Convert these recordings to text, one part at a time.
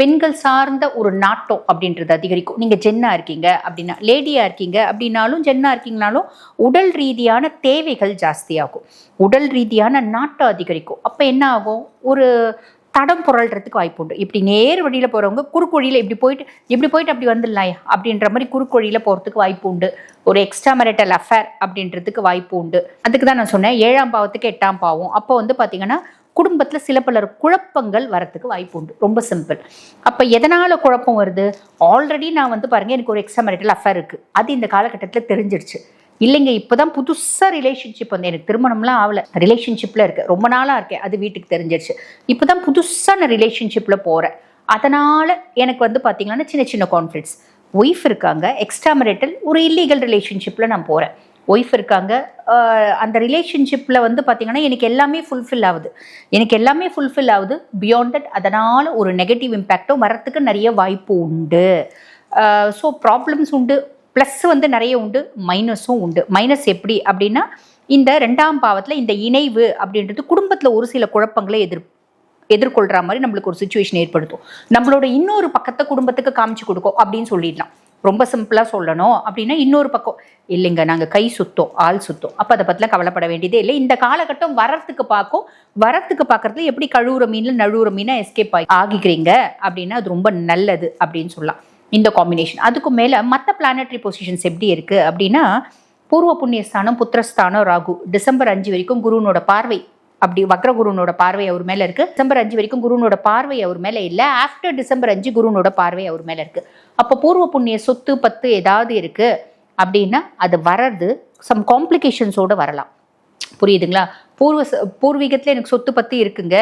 பெண்கள் சார்ந்த ஒரு நாட்டம் அப்படின்றது அதிகரிக்கும். நீங்கள் ஜென்னா இருக்கீங்க அப்படின்னா லேடியாக இருக்கீங்க அப்படின்னாலும் ஜென்னா இருக்கீங்கனாலும் உடல் ரீதியான தேவைகள் ஜாஸ்தியாகும். உடல் ரீதியான நாட்டம் அதிகரிக்கும். அப்போ என்ன ஆகும்? ஒரு தடம் புரள்றதுக்கு வாய்ப்பு உண்டு. இப்படி நேர் வழியில் போகிறவங்க குறுக்கு வழியில் இப்படி போயிட்டு இப்படி போயிட்டு அப்படி வந்துடலாம் அப்படின்ற மாதிரி குறுக்கு வழியில் போகிறதுக்கு வாய்ப்பு உண்டு. ஒரு எக்ஸ்ட்ரா மெரிட்டல் அஃபேர் அப்படின்றதுக்கு வாய்ப்பு உண்டு. அதுக்கு தான் நான் சொன்னேன். ஏழாம் பாவத்துக்கு எட்டாம் பாவம். அப்போ வந்து பார்த்தீங்கன்னா குடும்பத்தில் சில பல குழப்பங்கள் வரத்துக்கு வாய்ப்பு உண்டு. ரொம்ப சிம்பிள் அப்போ எதனால் குழப்பம் வருது? ஆல்ரெடி நான் வந்து பாருங்கள் எனக்கு ஒரு எக்ஸ்ட்ரா மெரிட்டல் அஃபேர் இருக்குது அது இந்த காலகட்டத்தில் தெரிஞ்சிடுச்சு இல்லைங்க இப்போ தான் புதுசாக ரிலேஷன்ஷிப் வந்து எனக்கு திருமணம்லாம் ஆகல. ரிலேஷன்ஷிப்பில் இருக்கேன். ரொம்ப நாளாக இருக்கேன். அது வீட்டுக்கு தெரிஞ்சிருச்சு. இப்போ தான் புதுசாக நான் ரிலேஷன்ஷிப்பில் போகிறேன் அதனால் எனக்கு வந்து பார்த்தீங்கன்னா சின்ன சின்ன கான்ஃப்ளிக்ஸ் ஒய்ஃப் இருக்காங்க எக்ஸ்ட்ரா மெரிட்டல் ஒரு இல்லீகல் ரிலேஷன்ஷிப்பில் நான் போகிறேன் ஒய்ஃப் இருக்காங்க. அந்த ரிலேஷன்ஷிப்பில் வந்து பார்த்தீங்கன்னா எனக்கு எல்லாமே ஃபுல்ஃபில் ஆகுது. எனக்கு எல்லாமே ஃபுல்ஃபில் ஆகுது. பியாண்ட் தட் அதனால் ஒரு நெகட்டிவ் இம்பேக்டும் வரத்துக்கு நிறைய வாய்ப்பு உண்டு. ஸோ ப்ராப்ளம்ஸ் உண்டு. ப்ளஸ் வந்து நிறைய உண்டு. மைனஸும் உண்டு. மைனஸ் எப்படி அப்படின்னா இந்த ரெண்டாம் பாவத்தில் இந்த இணைவு அப்படின்றது குடும்பத்தில் ஒரு சில குழப்பங்களை எதிர் எதிர்கொள்கிற மாதிரி நம்மளுக்கு ஒரு சுச்சுவேஷன் ஏற்படுத்தும். நம்மளோட இன்னொரு பக்கத்தை குடும்பத்துக்கு காமிச்சு கொடுக்கும் அப்படின்னு சொல்லிடலாம். ரொம்ப சிம்பிளாக சொல்லணும் அப்படின்னா இன்னொரு பக்கம் இல்லைங்க நாங்கள் கை சுத்தோம் ஆள் சுத்தோம். அப்போ அதை பற்றிலாம் கவலைப்பட வேண்டியதே இல்லை. இந்த காலகட்டம் வரத்துக்கு பார்க்கும். வரத்துக்கு பார்க்கறதுல எப்படி கழுவுற மீனில் நழுவுற மீனாக எஸ்கேப் ஆகி ஆகிக்கிறீங்க அப்படின்னா அது ரொம்ப நல்லது அப்படின்னு சொல்லலாம். இந்த காம்பினேஷன் அதுக்கு மேலே மற்ற பிளானட்ரி பொசிஷன்ஸ் எப்படி இருக்குது அப்படின்னா பூர்வ புண்ணியஸ்தானம் புத்திரஸ்தானம் ராகு. டிசம்பர் அஞ்சு வரைக்கும் குருவனோட பார்வை அப்படி வக்ரகுருனோட பார்வை அவர் மேல இருக்கு. டிசம்பர் அஞ்சு வரைக்கும் குருனோட பார்வை அவர் மேல இல்ல. ஆஃப்டர் டிசம்பர் அஞ்சு குருனோட பார்வை அவர் மேல இருக்கு. அப்போ பூர்வ புண்ணிய சொத்து பத்து ஏதாவது இருக்கு அப்படின்னா அது வர்றது சம் காம்ப்ளிகேஷன்ஸோட வரலாம். புரியுதுங்களா? பூர்வ பூர்வீகத்தில் எனக்கு சொத்து பத்து இருக்குங்க.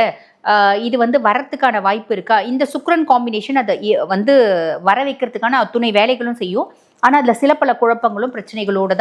இது வந்து வரத்துக்கான வாய்ப்பு இருக்கா? இந்த சுக்ரன் காம்பினேஷன் அதை வந்து வர வைக்கிறதுக்கான அத்துணை வேலைகளும் செய்யும். ஆனால் அதில் சில பல குழப்பங்களும் பிரச்சனைகளோடு தான்